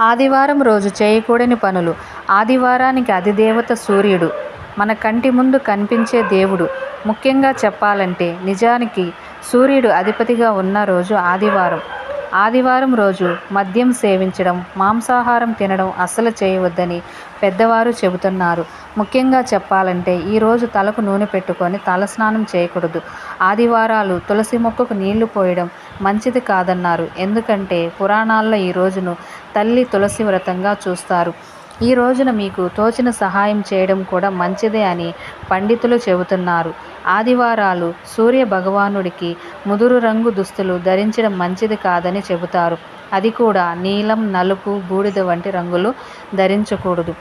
ఆదివారం రోజు చేయకూడని పనులు. ఆదివారానికి అధిదేవత సూర్యుడు. మన కంటి ముందు కనిపించే దేవుడు. ముఖ్యంగా చెప్పాలంటే నిజానికి సూర్యుడు అధిపతిగా ఉన్న రోజు ఆదివారం. ఆదివారం రోజు మద్యం సేవించడం మాంసాహారం తినడం అస్సలు చేయవద్దని పెద్దవారు చెబుతున్నారు. ముఖ్యంగా చెప్పాలంటే ఈరోజు తలకు నూనె పెట్టుకొని తలస్నానం చేయకూడదు. ఆదివారాలు తులసి మొక్కకు నీళ్ళు పోయడం మంచిది కాదన్నారు. ఎందుకంటే పురాణాల్లో ఈ రోజును తల్లి తులసి వ్రతంగా చూస్తారు. ఈ రోజున మీకు తోచిన సహాయం చేయడం కూడా మంచిదే అని పండితులు చెబుతున్నారు. ఆదివారాలు సూర్య భగవానుడికి ముదురు రంగు దుస్తులు ధరించడం మంచిది కాదని చెబుతారు. అది కూడా నీలం నలుపు బూడిద వంటి రంగులు ధరించకూడదు.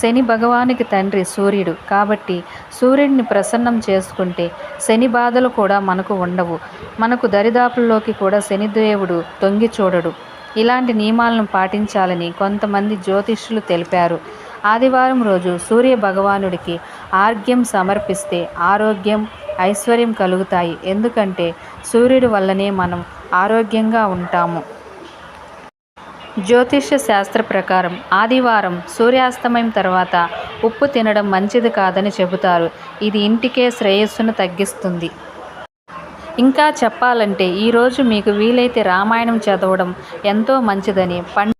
శని భగవానికి తండ్రి సూర్యుడు. కాబట్టి సూర్యుడిని ప్రసన్నం చేసుకుంటే శని బాధలు కూడా మనకు ఉండవు. మనకు దరిదాపుల్లోకి కూడా శనిదేవుడు తొంగి చూడడు. ఇలాంటి నియమాలను పాటించాలని కొంతమంది జ్యోతిష్యులు తెలిపారు. ఆదివారం రోజు సూర్య భగవానుడికి ఆర్ఘ్యం సమర్పిస్తే ఆరోగ్యం ఐశ్వర్యం కలుగుతాయి. ఎందుకంటే సూర్యుడి వల్లనే మనం ఆరోగ్యంగా ఉంటాము. జ్యోతిష్య శాస్త్ర ప్రకారం ఆదివారం సూర్యాస్తమయం తర్వాత ఉప్పు తినడం మంచిది కాదని చెబుతారు. ఇది ఇంటికే శ్రేయస్సును తగ్గిస్తుంది. ఇంకా చెప్పాలంటే ఈరోజు మీకు వీలైతే రామాయణం చదవడం ఎంతో మంచిదని పండు